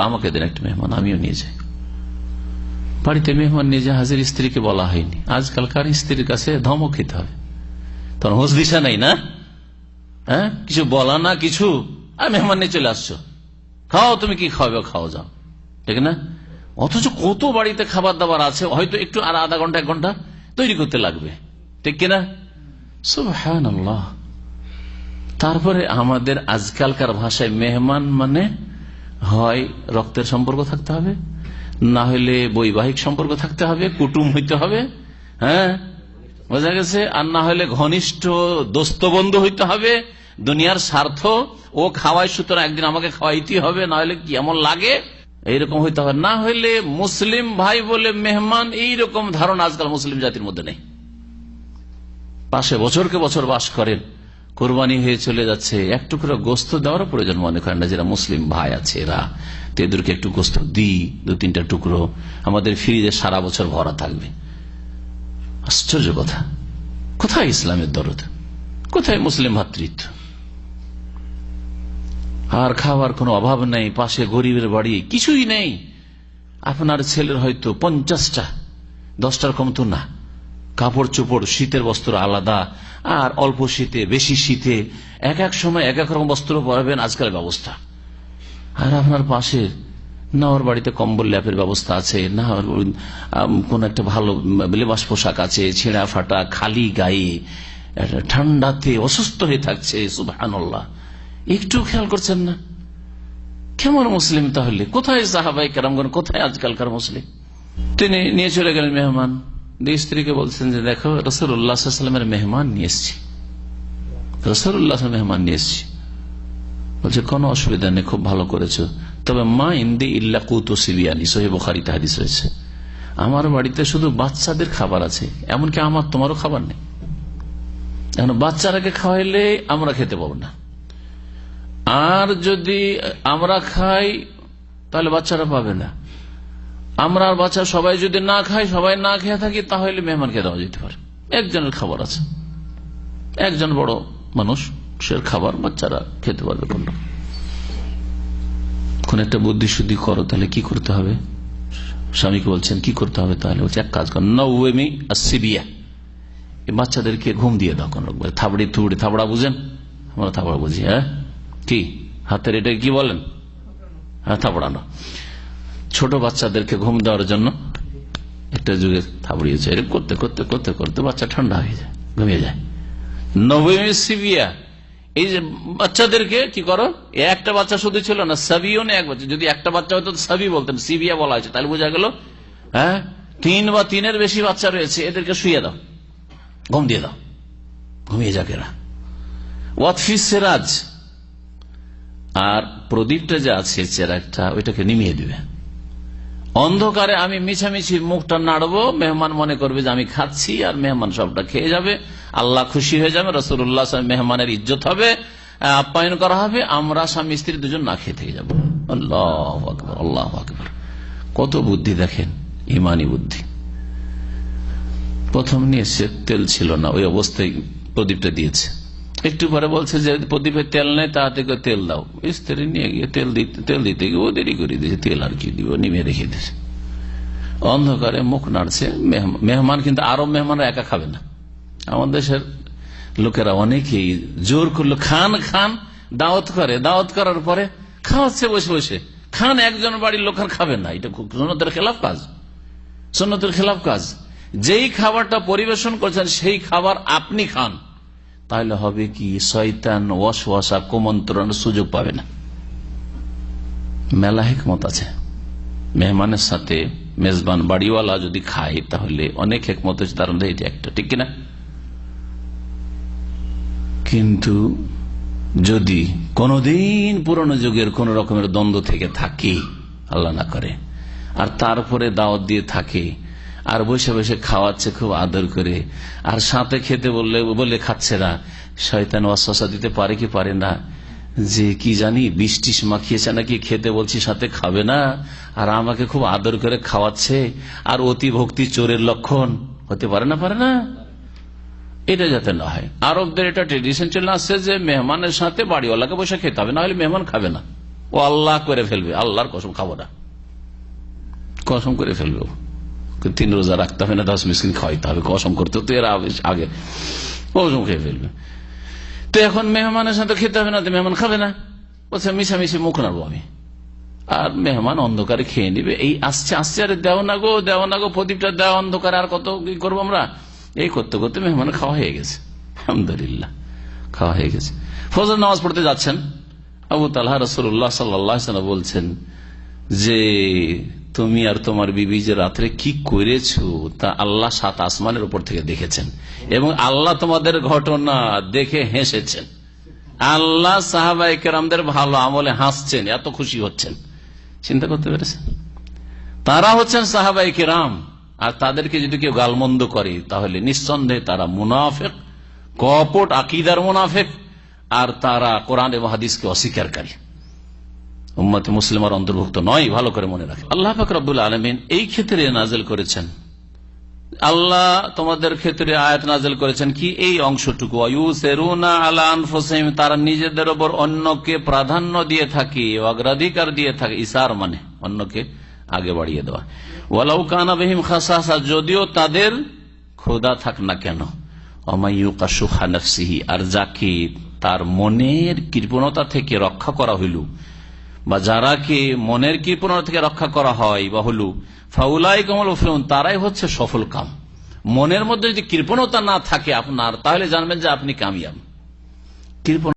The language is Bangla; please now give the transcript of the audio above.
আমাকে দেন একটা মেহমান, আমিও নিয়ে যাই। বাড়িতে মেহমান নিয়ে যায় হাজির স্ত্রীকে বলা হয়নি। আজকালকার স্ত্রীর কাছে ধমক খেতে হবে তখন হোস দিশা নাই না? হ্যাঁ? কিছু বলা না কিছু? আর মেহমান নিয়ে চলে আসছো। খাও, তুমি কি খাওয়াবে খাও, যাও। ঠিক না? অথচ কত বাড়িতে খাবার দাবার আছে, হয়তো একটু আর আধা ঘণ্টা, এক ঘণ্টা তৈরি করতে লাগবে। ঠিক কিনা? আল্লাহ তারপরে আমাদের আজকালকার ভাষায় মেহমান মানে হয় রক্তের সম্পর্ক থাকতে হবে, না হলে বৈবাহিক সম্পর্ক থাকতে হবে, কুটুম হইতে হবে হ্যাঁ? বোঝা গেছে? আর না হলে ঘনিষ্ঠ দোস্ত বন্ধু হইতে হবে, দুনিয়ার স্বার্থ, ও খাওয়াই সুতরাং একদিন আমাকে খাওয়াইতে হবে, না হলে কেমন লাগে? এইরকম হইতে হবে। না হইলে মুসলিম ভাই বলে মেহমান, এইরকম ধারণা আজকাল মুসলিম জাতির মধ্যে নেই। পাশে বছরকে বছর বাস করেন। কোরবানি হয়ে চলে যাচ্ছে। এক টুকরো গোস্ত দেওয়ার প্রয়োজন মনে করেন না, যারা মুসলিম ভাই আছে এরা। এদেরকে একটু গোস্ত দিই দু তিনটা টুকরো। আমাদের ফ্রিজে সারা বছর ভরা থাকবে। আশ্চর্য কথা। কোথায় ইসলামের দরদ? কোথায় মুসলিম ভাতৃত্ব? আর খাওয়ার কোনো অভাব নেই, পাশে গরিবের বাড়ি কিছুই নেই। আপনার ছেলের হয়তো পঞ্চাশটা, দশটার কম তো না। কাপড় চোপড় শীতের বস্ত্র আলাদা, আর অল্প শীতে, বেশি শীতে, এক এক সময় এক এক রকম বস্ত্র পরাবেন আজকাল ব্যবস্থা। আর আপনার পাশে না ওর বাড়িতে কম্বল ল্যাপের ব্যবস্থা আছে না কোন একটা ভালো লেবাস পোশাক আছে, ছেঁড়া ফাটা, খালি গায়ে ঠান্ডাতে অসুস্থ হয়ে থাকছে সুবাহান্লাহ একটু খেয়াল করছেন না? কেমন মুসলিম তাহলে? কোথায় সাহাবাই কেরামগণ, কোথায় আজকালকার মুসলিম? তিনি নিয়ে চলে গেলেন মেহমান। স্ত্রীকে বলছেন যে, দেখো রসুল্লাহামের মেহমান নিয়ে এসছি। রসুল্লাহ মেহমান নিয়ে এসছি। বলছে, কোনো অসুবিধা নেই, খুব ভালো করেছ। তবে মা ইন্দি ইল্লা কুতু সিবিয়ানি। সোহে বোখারি তাহাদিস রয়েছে। আমার বাড়িতে শুধু বাচ্চাদের খাবার আছে, এমনকি আমার তোমারও খাবার নেই। এখন বাচ্চারাকে খাওয়াইলে আমরা খেতে পাবো না। আর যদি আমরা খাই, তাহলে বাচ্চারা পাবে না। আমরা আর বাচ্চা সবাই যদি না খাই, সবাই না খেয়ে থাকি, তাহলে মেহমানকে দেওয়া যেতে পারে। একজনের খাবার আছে। একজন বড় মানুষ, সে খাবার বাচ্চারা খেতে পারবে কোন একটা বুদ্ধি শুদ্ধি করো, তাহলে কি করতে হবে? স্বামীকে বলছেন, কি করতে হবে তাহলে? এক কাজ কর নৌমি আসিবিয়া এই বাচ্চাদেরকে ঘুম দিয়ে দাও, কোন থাবড়ি, থুবড়ি, থাবড়া বুঝেন? আমরা থাবড়া বুঝি হ্যাঁ? কি? হাতের এটা কি বলেন? হ্যাঁ থাবড়ানো ছোট বাচ্চাদেরকে ঘুম দেওয়ার জন্য একটা যুগে থাবড়িয়েছে। এরকম করতে করতে করতে করতে বাচ্চা ঠান্ডা হয়ে যায়, ঘুমিয়ে যায়। নবমী সিবিয়া। এই যে বাচ্চাদেরকে কি করো? একটা বাচ্চা শুধু ছিল না, সাবিও না এক বাচ্চা। যদি একটা বাচ্চা হয়তো সাবি বলতেন, সিবিয়া বলা হয়েছে। তাহলে বোঝা গেল হ্যাঁ তিন বা তিনের বেশি বাচ্চা রয়েছে, এদেরকে শুয়ে দাও, ঘুম দিয়ে দাও। ঘুমিয়ে যাক এরা। ওয়াতফিস সেরাজ। আর প্রদীপটা যে আছে চেরাকটা ওইটাকে নিমিয়ে দিবে। অন্ধকারে আমি মিছামিছি মুখটা নাড়বো, মেহমান মনে করবে যে আমি খাচ্ছি আর মেহমান সবটা খেয়ে যাবে। আল্লাহ খুশি হয়ে যাবে রসুল্লাহ মেহমানের ইজ্জত হবে আপ্যায়ন করা হবে, আমরা স্বামী স্ত্রী দুজন না খেয়ে থেকে যাব। আল্লাহ আকবর আকবর। কত বুদ্ধি দেখেন, ইমানি বুদ্ধি। প্রথম নিয়ে সে তেল ছিল না, ওই অবস্থায় প্রদীপটা দিয়েছে। একটু পরে বলছে যে প্রদীপের তেল নেই, তা থেকে তেল দাও। স্ত্রী নিয়ে গিয়ে তেল দিতে তেল দিতে গিয়ে ও দেরি করে দিয়েছে, তেল আর কি দিব নিমে রেখে দিয়েছে। অন্ধকারে মুখ নাড়ছে, মেহমান কিন্তু আরব মেহমানরা একা খাবে না। আমাদের দেশের লোকেরা অনেকেই জোর করল, খান খান, দাওয়াত করে। দাওয়াত করার পরে খাওয়াচ্ছে, বসে বসে। খান একজন বাড়ির লোক খাবে না। এটা খুব সন্ন্যতের খেলাফ কাজ। সন্ন্যতের খেলাফ কাজ। যেই খাবারটা পরিবেশন করছেন, সেই খাবার আপনি খান। তাহলে হবে কি, শয়তান ওয়াসওয়াসা কুমন্ত্রণের সুযোগ পাবে না। মেলা হেকমত আছে। মেহমানের সাথে মেজবান বাড়িওয়ালা যদি খায়, তাহলে অনেক হেকমত আছে তার মধ্যে এটি একটা, ঠিক কিনা? কিন্তু যদি কোনদিন পুরনো যুগের কোন রকমের দ্বন্দ্ব থেকে থাকে, আল্লাহ না করে, আর তারপরে দাওয়াত দিয়ে থাকে আর বসে বসে খাওয়াচ্ছে খুব আদর করে। আর সাথে খেতে বললে বলে খাচ্ছে না। শয়তান অশ্বাসা দিতে পারে কি পারে না? যে কি জানি বিষ টিস মাখিয়েছে নাকি খেতে বলছি সাথে খাবে না। আর আমাকে খুব আদর করে খাওয়াচ্ছে। আর অতি ভক্তি চোরের লক্ষণ। হতে পারে না পারে না? এটা যাতে না হয়। আরবদের এটা ট্রেডিশন চলে আসছে যে মেহমানের সাথে বাড়িওয়ালাকে বসে খেতে হবে না হলে মেহমান খাবে না। ও আল্লাহ করে ফেলবে, আল্লাহর কসম খাব না। কসম করে ফেলবে। তিন রোজা রাখতে হবে না, দশ মিসকিন খাওয়াইতে হবে, কসম করতে তো এর আগে কসম খেয়ে ফেলবে। তো এখন মেহমানের সাথে খেতে হবে না, তো মেহমান খাবে না। বলছে, মিশামিশি মুখ নাড়বো আমি। আর মেহমান অন্ধকারে খেয়ে নিবে। এই আসছে আসছে, আরে দেও না গো, দেও না গো, প্রদীপটা দেওয়া অন্ধকারে, আর কত কি করব আমরা? এই করতে করতে মেহমান খাওয়া হয়ে গেছে। আলহামদুলিল্লাহ, খাওয়া হয়ে গেছে। ফজর নামাজ পড়তে যাচ্ছেন। আবু তালহা রসুল্লাহ সাল্লাম বলছেন যে তুমি আর তোমার বিবি যে রাত্রে কি করেছ, তা আল্লাহ সাত আসমানের উপর থেকে দেখেছেন। এবং আল্লাহ তোমাদের ঘটনা দেখে হেসেছেন। আল্লাহ সাহাবাই কেরামদের ভালো আমলে হাসছেন, এত খুশি হচ্ছেন। চিন্তা করতে পেরেছেন? তারা হচ্ছেন সাহাবাই কেরাম। আর তাদেরকে যদি কেউ গালমন্দ করে, তাহলে নিঃসন্দেহে তারা মুনাফেক, কপট আকিদার মুনাফেক, আর তারা কোরআন এবং হাদিসকে অস্বীকারী। উম্মতে মুসলিমার অন্তর্ভুক্ত নয়, ভালো করে মনে রাখে। আল্লাহ পাক রব্বুল আলমিন এই ক্ষেত্রে নাজেল করেছেন। আল্লাহ তোমাদের ক্ষেত্রে আয়াত নাজেল করেছেন কি? এই অংশটুকু। তারা নিজেদের ওপর অন্যকে প্রাধান্য দিয়ে থাকে, অগ্রাধিকার দিয়ে থাকে, ইসার মানে অন্যকে আগে বাড়িয়ে দেওয়া। ওয়ালাউ কানা বেহিম খাসা যদিও তাদের খোদা থাক না কেন। অমাইয়ুকা সুহা নফসিহি, আর যাকে তার মনের কৃপণতা থেকে রক্ষা করা হইল বা যারাকে মনের কৃপণতা থেকে রক্ষা করা হয়, বা হলু ফাউলাই কমল তারাই হচ্ছে সফল কাম। মনের মধ্যে যদি কৃপণতা না থাকে আপনার, তাহলে জানবেন যে আপনি কামিয়াব। কৃপণ